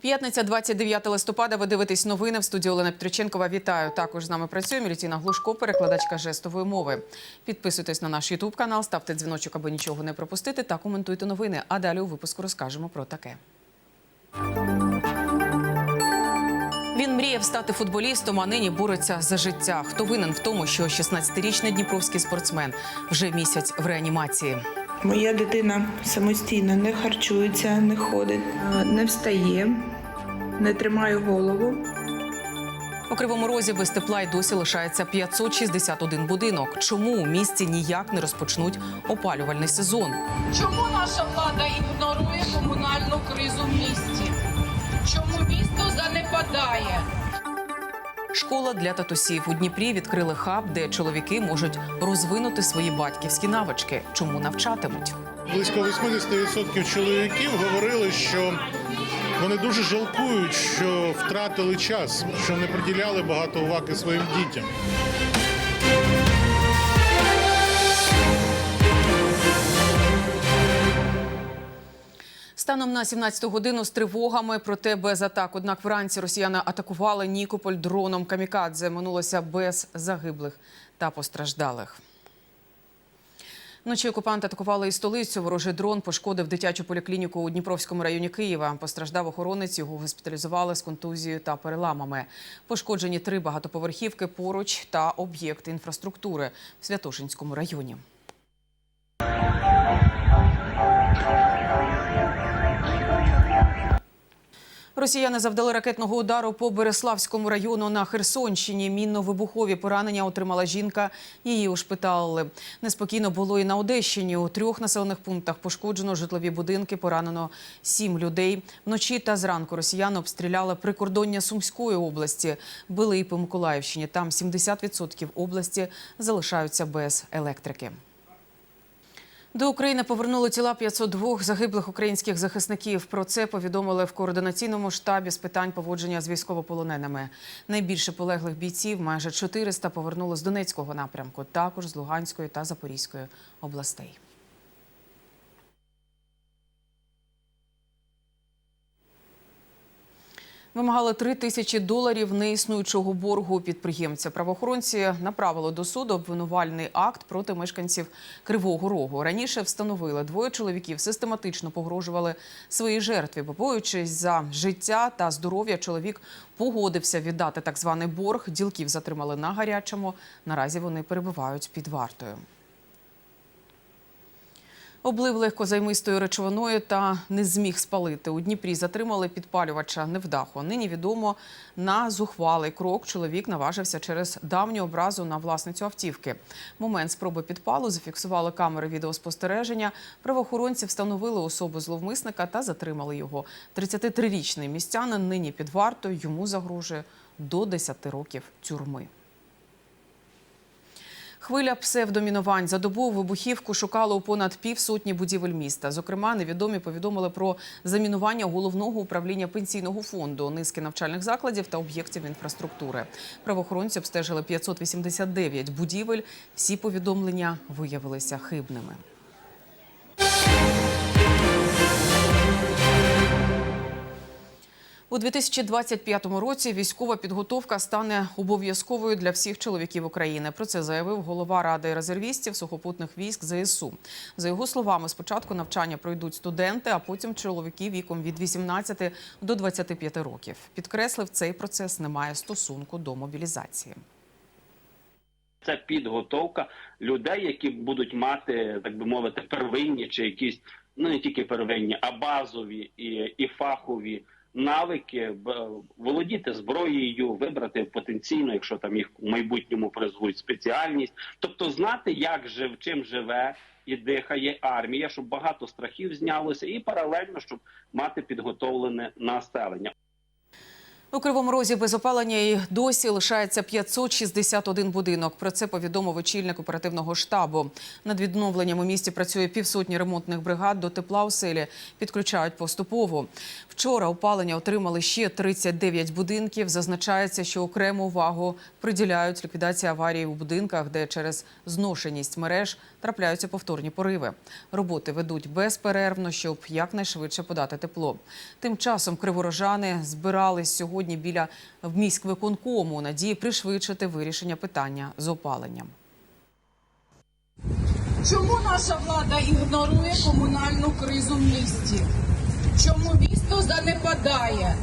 П'ятниця, 29 листопада. Ви дивитесь новини в студії Олена Петриченкова. Вітаю. Також з нами працює Мілітіна Глушко, перекладачка жестової мови. Підписуйтесь на наш Ютуб канал, ставте дзвіночок, аби нічого не пропустити, та коментуйте новини. А далі у випуску розкажемо про таке. Він мріяв стати футболістом, а нині бореться за життя. Хто винен в тому, що 16-річний дніпровський спортсмен вже місяць в реанімації? Моя дитина самостійно не харчується, не ходить, е, не встає, не тримає голову. У Кривому Розі без тепла й досі лишається 561 будинок. Чому у місті ніяк не розпочнуть опалювальний сезон? Чому наша влада ігнорує комунальну кризу в місті? Чому місто занепадає? Школа для татусів у Дніпрі відкрили хаб, де чоловіки можуть розвинути свої батьківські навички. Чому навчатимуть? Близько 80% чоловіків говорили, що вони дуже жалкують, що втратили час, що не приділяли багато уваги своїм дітям. Станом на 17 годину з тривогами, проте без атак. Однак вранці росіяни атакували Нікополь дроном камікадзе. Минулося без загиблих та постраждалих. Вночі окупанти атакували і столицю. Ворожий дрон пошкодив дитячу поліклініку у Дніпровському районі Києва. Постраждав охоронець. Його госпіталізували з контузією та переламами. Пошкоджені три багатоповерхівки поруч та об'єкти інфраструктури в Святошинському районі. Росіяни завдали ракетного удару по Береславському району на Херсонщині. Мінно-вибухові поранення отримала жінка. Її ушпиталили. Неспокійно було і на Одещині. У трьох населених пунктах пошкоджено житлові будинки. Поранено сім людей. Вночі та зранку росіяни обстріляли прикордоння Сумської області. Били і по Миколаївщині. Там 70% області залишаються без електрики. До України повернули тіла 502 загиблих українських захисників. Про це повідомили в координаційному штабі з питань поводження з військовополоненими. Найбільше полеглих бійців, майже 400, повернули з Донецького напрямку, також з Луганської та Запорізької областей. Вимагали три тисячі доларів неіснуючого боргу підприємця. Правоохоронці направили до суду обвинувальний акт проти мешканців Кривого Рогу. Раніше встановили двоє чоловіків систематично погрожували своїй жертві, побоюючись за життя та здоров'я. Чоловік погодився віддати так званий борг. Ділків затримали на гарячому. Наразі вони перебувають під вартою. Облив легкозаймистою речовиною та не зміг спалити. У Дніпрі затримали підпалювача невдаху. Нині відомо на зухвалий крок чоловік наважився через давню образу на власницю автівки. Момент спроби підпалу зафіксували камери відеоспостереження. Правоохоронці встановили особу зловмисника та затримали його. 33-річний містянин нині під вартою. Йому загрожує до 10 років тюрми. Хвиля псевдомінувань за добу вибухівку шукали у понад півсотні будівель міста. Зокрема, невідомі повідомили про замінування головного управління пенсійного фонду, низки навчальних закладів та об'єктів інфраструктури. Правоохоронці обстежили 589 будівель. Всі повідомлення виявилися хибними. У 2025 році військова підготовка стане обов'язковою для всіх чоловіків України. Про це заявив голова ради резервістів сухопутних військ ЗСУ. За його словами, спочатку навчання пройдуть студенти, а потім чоловіки віком від 18 до 25 років. Підкреслив, цей процес не має стосунку до мобілізації. Це підготовка людей, які будуть мати, так би мовити, первинні чи якісь ну не тільки первинні, а базові і, і фахові навики володіти зброєю, вибрати потенційно, якщо там їх в майбутньому призвуть спеціальність, тобто знати, як жив, чим живе і дихає армія, щоб багато страхів знялося, і паралельно щоб мати підготовлене населення. У Кривому Розі без опалення і досі лишається 561 будинок. Про це повідомив очільник оперативного штабу. Над відновленням у місті працює півсотні ремонтних бригад. До тепла у селі підключають поступово. Вчора опалення отримали ще 39 будинків. Зазначається, що окрему увагу приділяють ліквідації аварії у будинках, де через зношеність мереж трапляються повторні пориви. Роботи ведуть безперервно, щоб якнайшвидше подати тепло. Тим часом криворожани збирались сьогодні біля міськвиконкому надії пришвидшити вирішення питання з опаленням. Чому наша влада ігнорує комунальну кризу в місті? Чому місто занепадає?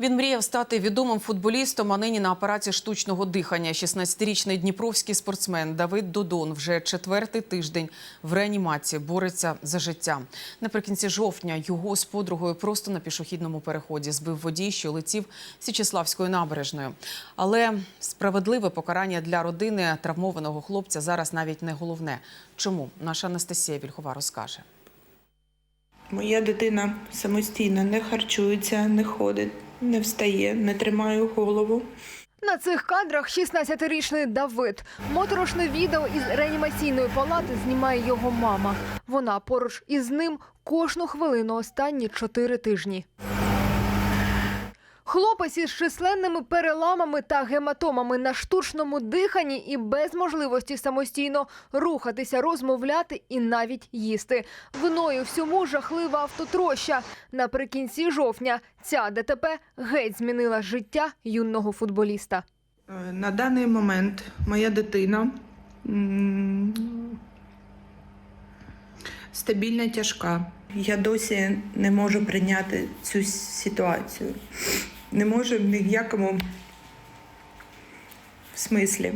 Він мріяв стати відомим футболістом, а нині на апараті штучного дихання. 16-річний дніпровський спортсмен Давид Додон вже четвертий тиждень в реанімації бореться за життя. Наприкінці жовтня його з подругою просто на пішохідному переході збив водій, що летів Січеславською набережною. Але справедливе покарання для родини травмованого хлопця зараз навіть не головне. Чому наша Анастасія Вільхова розкаже. Моя дитина самостійно не харчується, не ходить, не встає, не тримаю голову. На цих кадрах 16-річний Давид. Моторошне відео із реанімаційної палати знімає його мама. Вона поруч із ним кожну хвилину останні чотири тижні. Хлопець із численними переламами та гематомами на штучному диханні і без можливості самостійно рухатися, розмовляти і навіть їсти. Виною всьому жахлива автотроща. Наприкінці жовтня ця ДТП геть змінила життя юного футболіста. Е, На даний момент моя дитина стабільна тяжка. Я досі не можу прийняти цю ситуацію. Не може ні в якому смислі.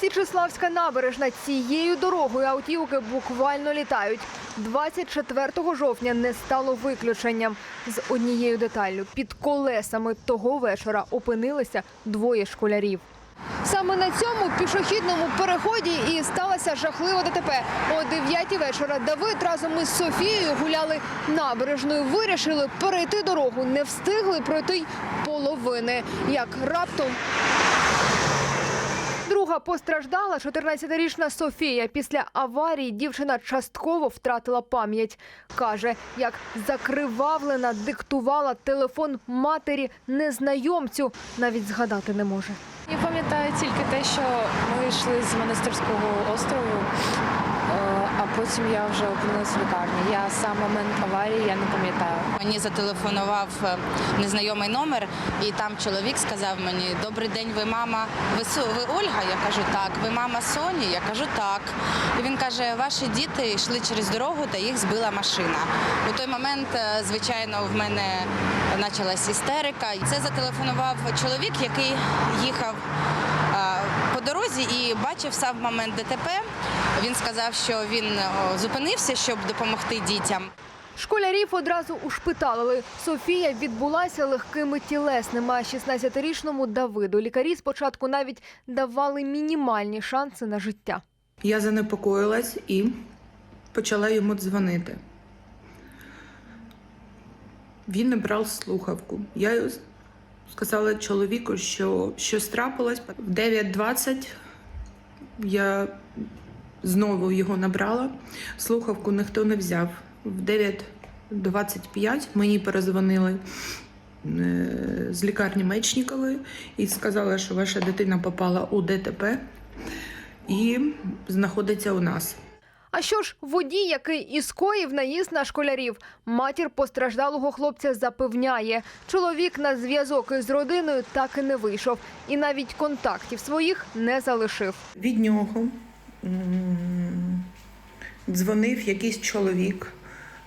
Січеславська набережна цією дорогою автівки буквально літають. 24 жовтня не стало виключенням. З однією деталлю під колесами того вечора опинилися двоє школярів. Саме на цьому пішохідному переході і сталося жахлива ДТП. О 9 вечора Давид разом із Софією гуляли набережною. Вирішили перейти дорогу. Не встигли пройти й половини. Як раптом Друга постраждала 14-річна Софія. Після аварії дівчина частково втратила пам'ять. Каже, як закривавлена диктувала телефон матері незнайомцю, навіть згадати не може. Я пам'ятаю тільки те, що ми йшли з монастирського острову, потім я вже опинилася в лікарні. Я сам момент аварії я не пам'ятаю. Мені зателефонував е, незнайомий номер, і там чоловік сказав мені: Добрий день, ви мама. Ви ви Ольга? Я кажу, так. Ви мама Соні? Я кажу, так. І він каже: Ваші діти йшли через дорогу та їх збила машина. У той момент, е, звичайно, в мене почалась істерика. Це зателефонував чоловік, який їхав дорозі і бачив сам момент ДТП. Він сказав, що він зупинився, щоб допомогти дітям. Школярів одразу ушпиталили. Софія відбулася легкими тілесними, а 16-річному Давиду лікарі спочатку навіть давали мінімальні шанси на життя. Я занепокоїлась і почала йому дзвонити. Він не брав слухавку. Я сказала чоловіку, що щось трапилось. В 9.20 я знову його набрала. Слухавку ніхто не взяв. В 9.25 мені перезвонили е, з лікарні Мечнікової і сказали, що ваша дитина попала у ДТП і знаходиться у нас. А що ж, водій, який і скоїв наїзд на школярів, матір постраждалого хлопця запевняє, чоловік на зв'язок із родиною так і не вийшов, і навіть контактів своїх не залишив. Від нього дзвонив якийсь чоловік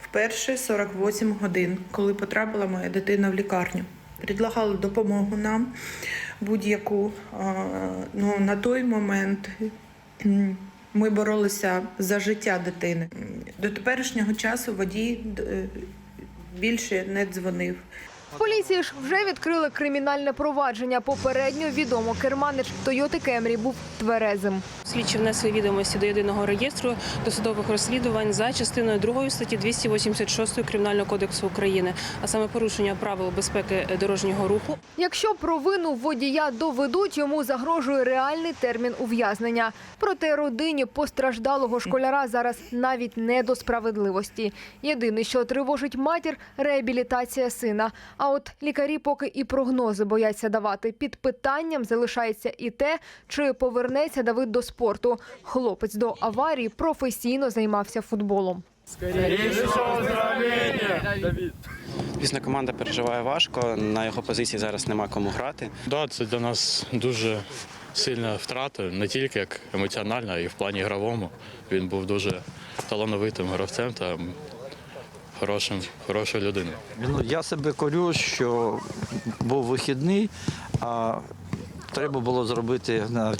вперше 48 годин, коли потрапила моя дитина в лікарню. Предлагали допомогу нам будь-яку. Ну, на той момент ми боролися за життя дитини. До теперішнього часу водій е, більше не дзвонив. Поліції ж вже відкрили кримінальне провадження. Попередньо відомо, керманич Тойоти Кемрі був тверезим. Слідчі внесли відомості до єдиного реєстру досудових розслідувань за частиною 2 статті 286 Кримінального кодексу України, а саме порушення правил безпеки дорожнього руху. Якщо провину водія доведуть, йому загрожує реальний термін ув'язнення. Проте родині постраждалого школяра зараз навіть не до справедливості. Єдине, що тривожить матір – реабілітація сина. А от лікарі поки і прогнози бояться давати. Під питанням залишається і те, чи повернеться Давид до спорту. Хлопець до аварії професійно займався футболом. Звісно, команда переживає важко. На його позиції зараз нема кому грати. Да, це для нас дуже сильна втрата, не тільки як емоціональна, а й в плані ігровому. Він був дуже талановитим гравцем та хорошим, хорошою людиною. Ну, я себе корю, що був вихідний, а треба було зробити на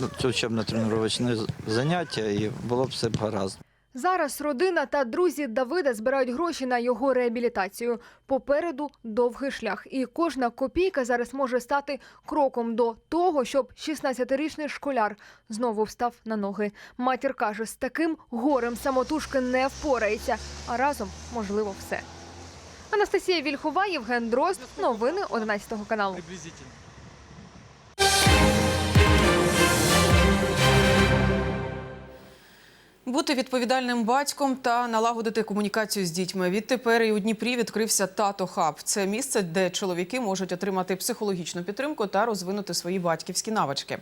ну, учебно тренувачне заняття, і було б все б гаразд. Зараз родина та друзі Давида збирають гроші на його реабілітацію. Попереду довгий шлях, і кожна копійка зараз може стати кроком до того, щоб 16-річний школяр знову встав на ноги. Матір каже, з таким горем самотужки не впорається, а разом можливо все. Анастасія Вільхова, Євген Дрозд. Новини 11 каналу. Бути відповідальним батьком та налагодити комунікацію з дітьми. Відтепер і у Дніпрі відкрився тато хаб. Це місце, де чоловіки можуть отримати психологічну підтримку та розвинути свої батьківські навички.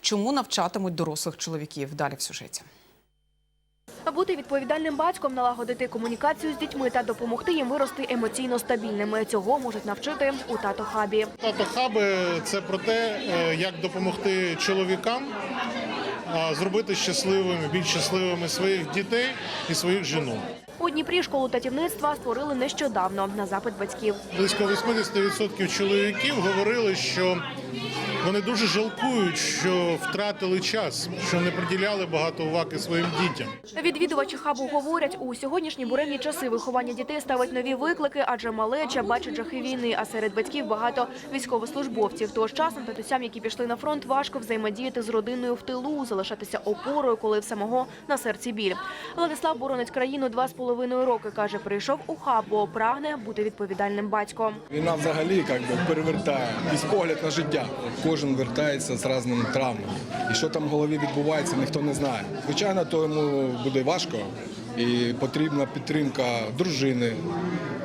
Чому навчатимуть дорослих чоловіків? Далі в сюжеті. Бути відповідальним батьком, налагодити комунікацію з дітьми та допомогти їм вирости емоційно стабільними. Цього можуть навчити у тато хабі. Тато хаби це про те, е, як допомогти чоловікам зробити щасливими, більш щасливими своїх дітей і своїх жінок. У Дніпрі школу татівництва створили нещодавно на запит батьків. Близько 80% чоловіків говорили, що вони дуже жалкують, що втратили час, що не приділяли багато уваги своїм дітям. Відвідувачі хабу говорять, у сьогоднішні буремні часи виховання дітей ставить нові виклики, адже малеча бачить жахи війни, а серед батьків багато військовослужбовців. Тож часом татусям, які пішли на фронт, важко взаємодіяти з родиною в тилу, залишатися опорою, коли в самого на серці біль. Владислав боронить країну два з половиною роки. каже, прийшов у хаб, бо прагне бути відповідальним батьком. Війна взагалі як би, перевертає весь погляд на життя. Кожен вертається з різними травмами. І що там в голові відбувається, ніхто не знає. Звичайно, то йому буде важко і потрібна підтримка дружини,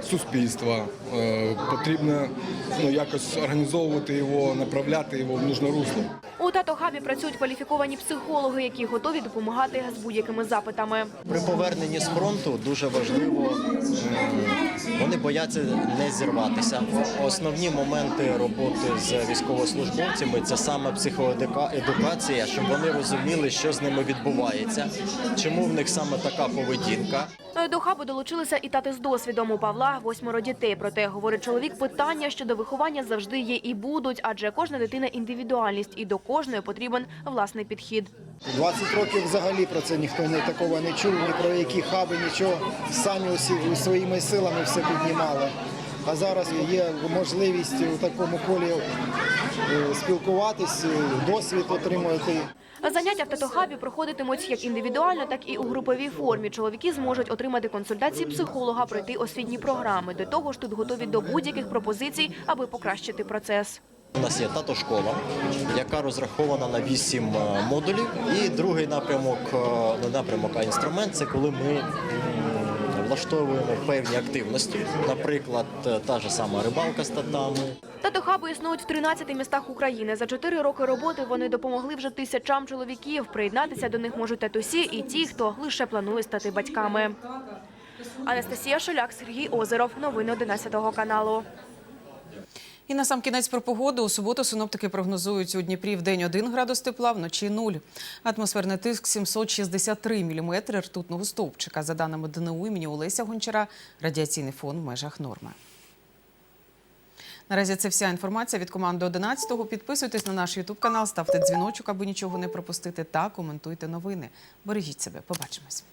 суспільства. Е, Потрібно ну, якось організовувати його, направляти його в нужне русло. У тато хабі працюють кваліфіковані психологи, які готові допомагати з будь-якими запитами. При поверненні з фронту дуже важливо, вони бояться не зірватися. Основні моменти роботи з військовослужбовцями це саме психоедукація, щоб вони розуміли, що з ними відбувається, чому в них саме така поведінка. До хабу долучилися і тати з досвідом у Павла восьмеро дітей. Проте говорить чоловік, питання щодо виховання завжди є і будуть, адже кожна дитина індивідуальність, і до кожної потрібен власний підхід. 20 років взагалі про це ніхто не такого не чув, ні про які хаби, нічого. Самі усі своїми силами все піднімали. А зараз є можливість у такому колі е, спілкуватись, е, досвід отримувати. Заняття в татохабі проходитимуть як індивідуально, так і у груповій формі. Чоловіки зможуть отримати консультації психолога, пройти освітні програми. До того ж, тут готові до будь-яких пропозицій, аби покращити процес. У нас є тато школа, яка розрахована на 8 модулів. І другий напрямок, е, не напрямок, а інструмент це коли ми влаштовуємо певні активності, наприклад, е, та ж сама рибалка з татами. Татохаби існують в 13 містах України. За 4 роки роботи вони допомогли вже тисячам чоловіків. Приєднатися до них можуть татусі і ті, хто лише планує стати батьками. Анастасія Шоляк, Сергій Озеров. Новини 11 каналу. І на сам кінець про погоду. У суботу синоптики прогнозують у Дніпрі в день 1 градус тепла, вночі 0. Атмосферний тиск 763 міліметри ртутного стовпчика. За даними ДНУ імені Олеся Гончара, радіаційний фон в межах норми. Наразі це вся інформація від команди 11-го. Підписуйтесь на наш Ютуб канал, ставте дзвіночок, аби нічого не пропустити, та коментуйте новини. Бережіть себе. Побачимось.